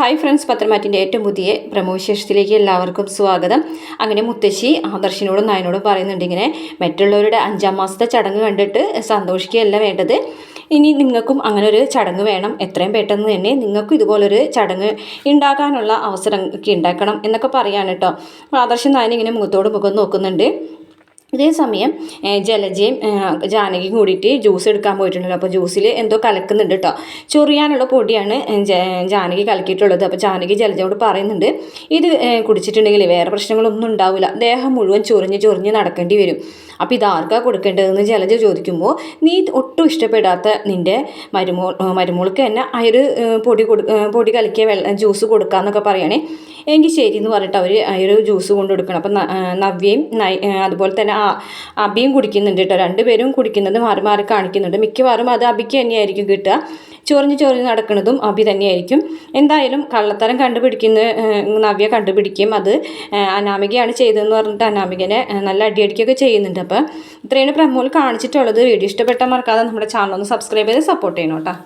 Hi friends പത്രമാറ്റിന്റെ ഏറ്റവും പുതിയ പ്രമോവിശേഷത്തിലേക്ക് എല്ലാവർക്കും സ്വാഗതം. അങ്ങനെ മുത്തശ്ശി ആദർശിനോടും നായനോടും പറയുന്നുണ്ട് ഇങ്ങനെ മറ്റുള്ളവരുടെ അഞ്ചാം മാസത്തെ ചടങ്ങ് കണ്ടിട്ട് സന്തോഷിക്കുകയല്ല വേണ്ടത്. ഇനി നിങ്ങൾക്കും അങ്ങനെ ഒരു ചടങ്ങ് വേണം. എത്രയും പെട്ടെന്ന് തന്നെ നിങ്ങൾക്കും ഇതുപോലൊരു ചടങ്ങ് ഉണ്ടാക്കാനുള്ള അവസരം ഒക്കെ ഉണ്ടാക്കണം എന്നൊക്കെ പറയാണ് കേട്ടോ ആദർശം നായൻ ഇങ്ങനെ മുഖത്തോട് മുഖം നോക്കുന്നുണ്ട്. ഇതേ സമയം ജലജയും ജാനകി ജാനകിയും കൂടിയിട്ട് ജ്യൂസ് എടുക്കാൻ പോയിട്ടുണ്ടല്ലോ. അപ്പോൾ ജ്യൂസിൽ എന്തോ കലക്കുന്നുണ്ട് കേട്ടോ ചൊറിയാനുള്ള പൊടിയാണ് ജാനകി കലക്കിയിട്ടുള്ളത്. അപ്പോൾ ജാനകി ജലജയോട് പറയുന്നുണ്ട് ഇത് കുടിച്ചിട്ടുണ്ടെങ്കിൽ വേറെ പ്രശ്നങ്ങളൊന്നും ഉണ്ടാവില്ല ദേഹം മുഴുവൻ ചൊറിഞ്ഞ് ചൊറിഞ്ഞ് നടക്കേണ്ടി വരും. അപ്പോൾ ഇതാർക്കാണ് കൊടുക്കേണ്ടതെന്ന് ജലജ ചോദിക്കുമ്പോൾ നീ ഒട്ടും ഇഷ്ടപ്പെടാത്ത നിന്റെ മരുമോൾ മരുമോൾക്ക് തന്നെ ഒരു പൊടി കൊടു പൊടി കലക്കിയ വെള്ളം ജ്യൂസ് കൊടുക്കാമെന്നൊക്കെ പറയുകയാണേ എങ്കിൽ ശരി എന്ന് പറഞ്ഞിട്ട് അവർ ഒരു ജ്യൂസ് കൊണ്ട് കൊടുക്കണം അപ്പം നവ്യയും അതുപോലെ തന്നെ ആ അബിയും കുടിക്കുന്നുണ്ട് കേട്ടോ. രണ്ടുപേരും കുടിക്കുന്നത് മാറി മാറി കാണിക്കുന്നുണ്ട്. മിക്കവാറും അത് അബിക്ക് തന്നെയായിരിക്കും കിട്ടുക. ചൊറിഞ്ഞ് ചൊറിഞ്ഞ് നടക്കുന്നതും അബി തന്നെയായിരിക്കും. എന്തായാലും കള്ളത്തരം കണ്ടുപിടിക്കുന്ന നവ്യ കണ്ടുപിടിക്കും. അത് അനാമികയാണ് ചെയ്തതെന്ന് പറഞ്ഞിട്ട് അനാമികനെ നല്ല അടിയടിക്കൊക്കെ ചെയ്യുന്നുണ്ട്. അപ്പോൾ ഇത്രയാണ് പ്രമോൾ കാണിച്ചിട്ടുള്ളത്. വീഡിയോ ഇഷ്ടപ്പെട്ടാൽ മറക്കാതെ നമ്മുടെ ചാനൽ ഒന്ന് സബ്സ്ക്രൈബ് ചെയ്ത് സപ്പോർട്ട് ചെയ്യണം കേട്ടോ.